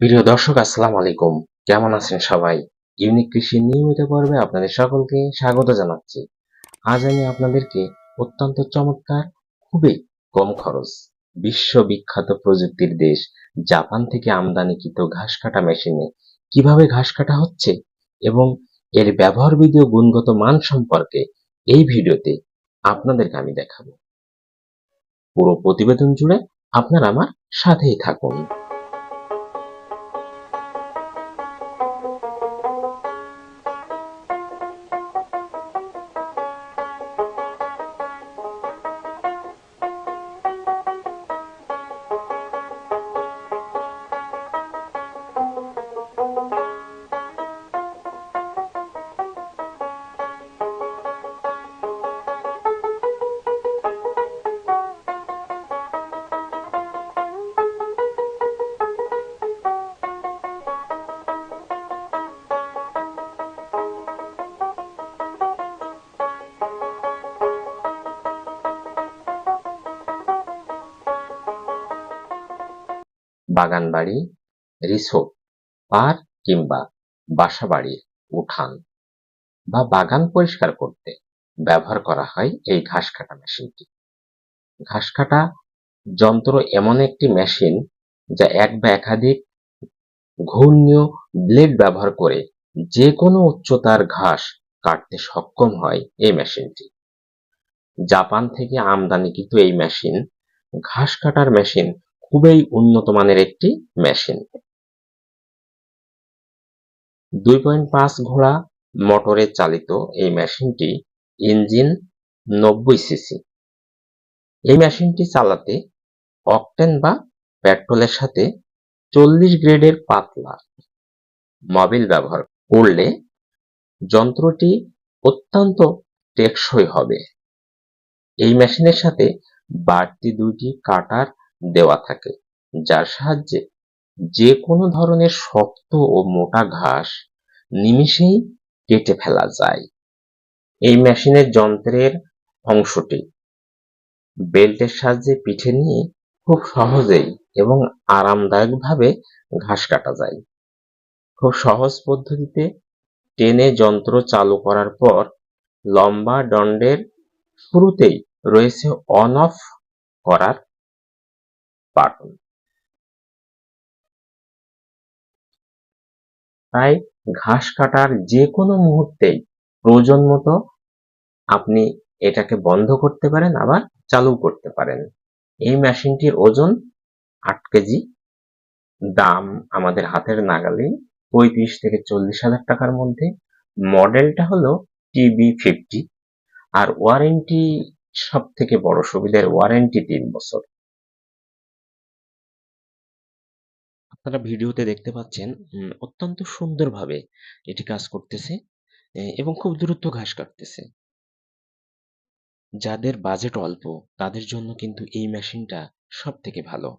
প্রিয় দর্শক, আসসালামু আলাইকুম। কেমন আছেন সবাই? ইউনিক কৃষির নিয়মিত পর্বে আপনাদের সকলকে স্বাগত জানাচ্ছি। আজ আমি আপনাদেরকে অত্যন্ত চমৎকার, খুবই কম খরচ, বিশ্ববিখ্যাত প্রযুক্তির দেশ, জাপান থেকে আমদানিকৃত ঘাস কাটা মেশিনে কীভাবে ঘাস কাটা হচ্ছে এবং এর ব্যবহার বিধি গুণগত মান সম্পর্কে এই ভিডিওতে আপনাদেরকে আমি দেখাবো। পুরো প্রতিবেদন জুড়ে আপনারা আমার সাথেই থাকুন। বাগানবাড়ি, রিসোর্ট, পার্ক কিংবা বাসাবাড়ির উঠান বা বাগান পরিষ্কার করতে ব্যবহার করা হয় এই ঘাস কাটা মেশিনটি। ঘাস কাটা যন্ত্র এমন একটি মেশিন যা এক বা একাধিক ঘূর্ণীয় ব্লেড ব্যবহার করে যে কোনো উচ্চতার ঘাস কাটতে সক্ষম হয় এই মেশিনটি। জাপান থেকে আমদানিকৃত এই মেশিন ঘাস কাটার মেশিন খুবই উন্নত মানের একটি মেশিন। দুই পয়েন্ট পাঁচ ঘোড়া মোটরে চালিত এই মেশিনটি ইঞ্জিন নব্বই সিসি। এই মেশিনটি চালাতে অকটেন বা পেট্রোলের সাথে চল্লিশ গ্রেডের পাতলা মবিল ব্যবহার করলে যন্ত্রটি অত্যন্ত টেকসই হবে। এই মেশিনের সাথে বাড়তি দুইটি কাটার দেওয়া থাকে, যার সাহায্যে যে কোনো ধরনের শক্ত ও মোটা ঘাস নিমিষেই কেটে ফেলা যায়। এই মেশিনের যন্ত্রের অংশটি বেল্টের সাহায্যে পিঠে নিয়ে খুব সহজেই এবং আরামদায়কভাবে ঘাস কাটা যায়। খুব সহজ পদ্ধতিতে টেনে যন্ত্র চালু করার পর লম্বা দণ্ডের শুরুতেই রয়েছে অন অফ করার বাটন তাই ঘাস কাটার যে কোনো মুহূর্তেই প্রয়োজন মতো আপনি এটাকে বন্ধ করতে পারেন, আবার চালু করতে পারেন। এই মেশিনটির ওজন আট কেজি, দাম আমাদের হাতের নাগালে পঁয়ত্রিশ থেকে চল্লিশ হাজার টাকার মধ্যে। মডেলটা হলো টিবি ফিফটি, আর ওয়ারেন্টি সব থেকে বড় সুবিধার ওয়ারেন্টি তিন বছর। আপনারা ভিডিওতে দেখতে পাচ্ছেন অত্যন্ত সুন্দরভাবে এটি কাজ করতেছে এবং খুব দ্রুত ঘাস কাটতেছে। যাদের বাজেট অল্প, তাদের জন্য কিন্তু এই মেশিনটা সব থেকে ভালো।